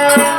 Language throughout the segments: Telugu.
Thank you.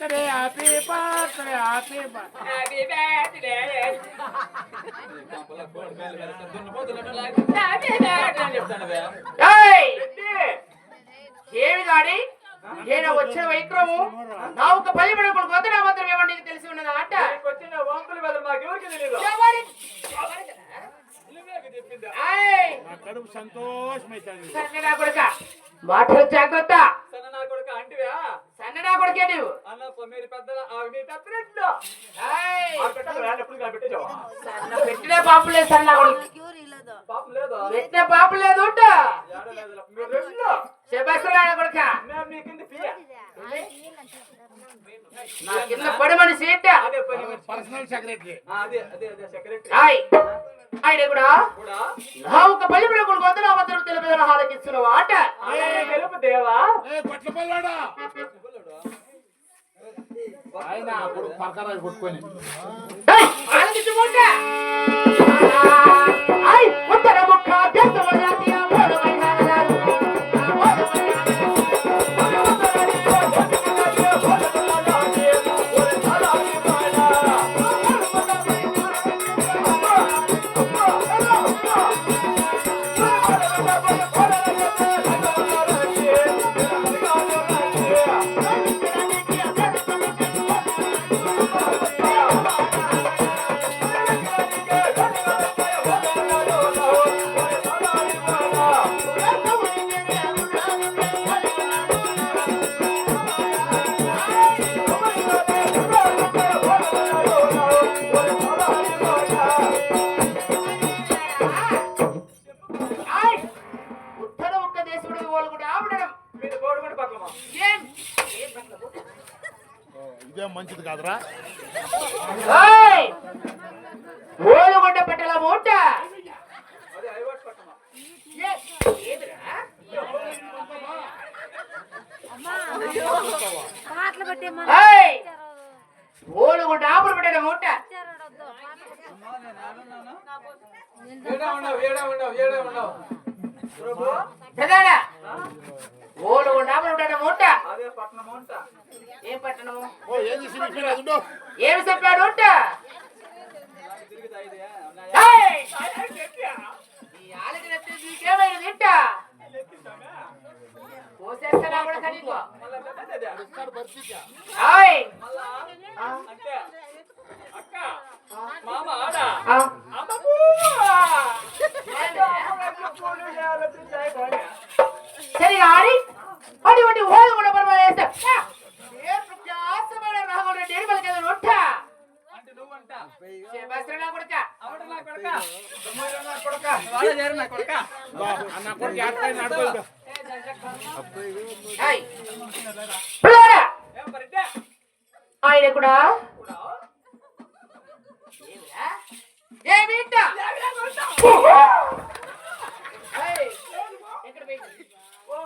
Birthday happy birthday ఏయ్! ఏమి గాడి నేను వచ్చిన వైక్రము? నా ఒక పల్లి పడుకులు కొత్త నా మాత్రం ఏమో నీకు తెలిసి ఉన్నదా? అంట వచ్చిన వంకులు కదా మాకెవరికి తెలియదు! నా కడుపు సంతోషమైతుంది. సన్నడా కొడుక? మాటలు జాగ్రత్త. సన్న నా కొడుకు అంటివా సన్నడా కొడుకే అన్న? సన్న పెట్టిన పాపు లేదు సన్న కొడుకు. పాపం లేదా? పెట్టిన పాపు లేదు శబస్రా కొడుక. నా కింద పడి మనిషి పర్సనల్ సెక్రటరీ. ఆయన కూడా. కూడా. నా ఒక పల్లి పడుకులు కొత్త నా మాత్రం తెలిపేదని హాలకిస్తున్నావు ఆట. గెలుపు దేవా? ఏ పట్ల పల్లాడా? ఆయన అప్పుడు పరకరాజు కొట్టుకొని. ఏయ్! ఆలకించుకుంట మంచిది కాదురా ఏయ్! ఓలుగుడ్డ పెట్టల మూట అదే ఐవాట్ పక్కమా ఏ- ఏదిరా? పాటలు పెట్టే ఏయ్! ఓలుగుడ్డ ఆపుడు పెట్టల మూట ఏడా ఉండవు ఏడా ఉండవు ఏడా ఉండవు ఓలుగుడ్డ ఆపుడు పెట్టల మూట అదే ఏం పట్టణము ఓ ఏం చేసి ఏమి చెప్పాడు ఉంట! ఈ ఆలకి నచ్చి నీకేమైంది ఇంట? పోసేస్తానా కూడా కనీకో అక్క మామ ఆడ? ఆ. కొడుకు ఎట్లయినా అడుగు ఏయ్ పిల్లాడా ఏం పరిడ్డే ఆయన కూడా కూడా ఏమిరా? ఏమి ఇంట? ఏయ్, ఎక్కడ పోయింది? ఎక్కడ ఉంట? అందుకే నా రమ్మనింది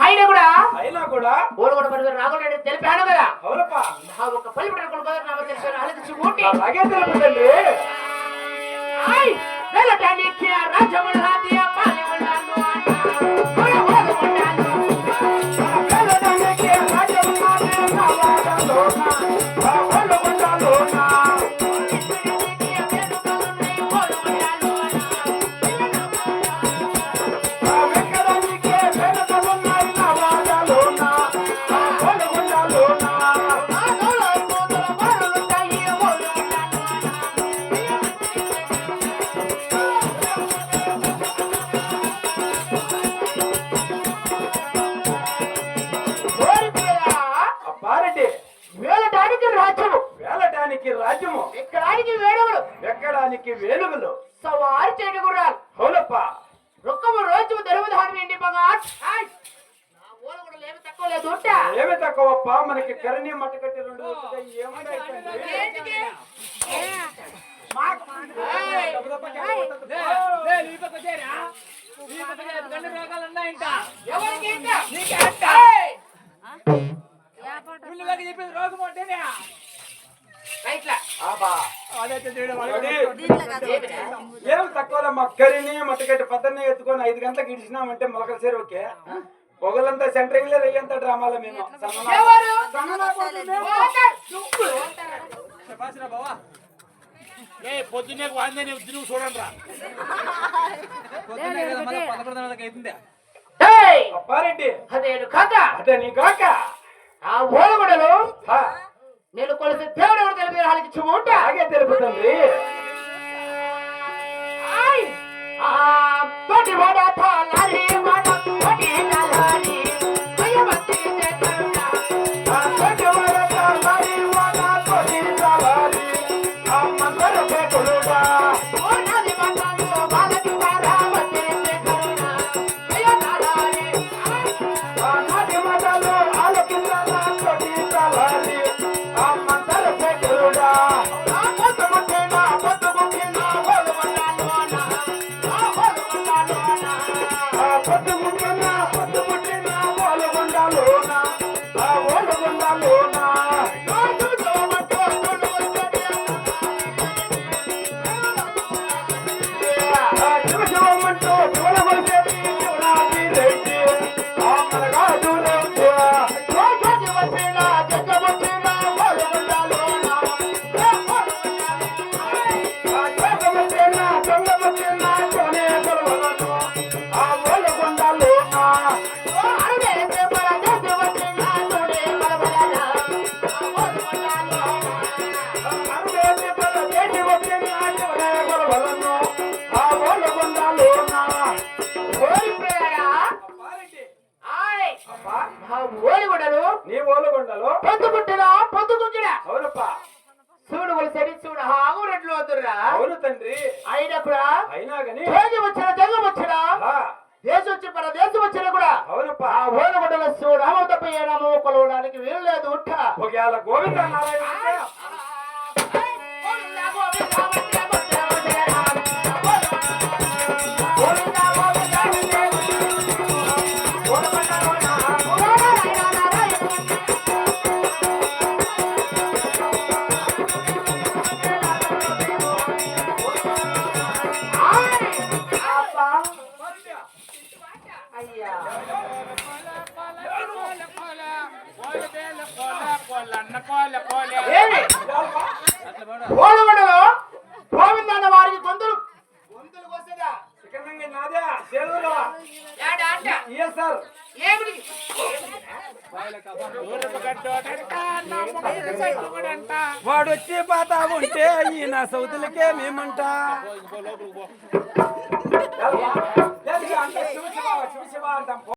ఆ. ఆయన కూడా అయినా కూడా ఓలు కూడా పడుకుని రాకుండా తెలిపాను కదా. అవునప్పా. నా ఒక పల్లి పట్టిన కొడుకు నాకు తెలిసాను ఆలోచించి ఊటి అలాగే తెలుపుతండి ఆయ్ అంట. ఏయ్, ముందు దాకా చెప్పేది రోగం ఏమిరా? ఏం తక్కువ మక్కరిని మట్టగట్టి పద్దరిని ఎత్తుకొని ఐదు గంటలకు ఇడిచినామంటే మొలకల సేరు ఓకే? పొగలంతా సెంటరింగ్ లేదు అయ్యేంత డ్రామాలో మేము. పొద్దున్నే వాందే తిరుగు చూడండి రా పొద్దున్నే కదా మళ్ళా పదకొండు గంటలకు అవుతుంది. ఏయ్, అప్పారెడ్డి. అదేను కాక! అదే నీ కాక. ఆ నేను కొలిసి దేవుడు ఎవరు తెలిపి వాళ్ళకి చుమ్ముంట అలాగే తెలుపుతుంది. ఆయ్! ఆ తోటి వాడ నీ ఓలుగుండలో. అవునప్పా. శివుడు కొలిసడి శివుడు హాగు రెడ్లు వద్దురా. అవును తండ్రి. అయినప్పుడా అయినా గని. తేజం వచ్చిన జగం వచ్చిన. దేశం వచ్చి మన దేశం వచ్చిన కూడా అవునప్పా. ఆ ఓలగొండల శివుడు రామ తప్ప ఏ నామో కొలవడానికి వీలు లేదు ఒకవేళ గోవింద నారాయణ ఏమి గోవిందన్న వారికి గొంతులు. గొంతులు కోసేదా? సికందంగా నాదే? సేలులో ఏడా అంట ఏ సార్. ఏమిటి? వాడు వచ్చి పాత ఉంటే ఈయన సౌతులకే మేమంట.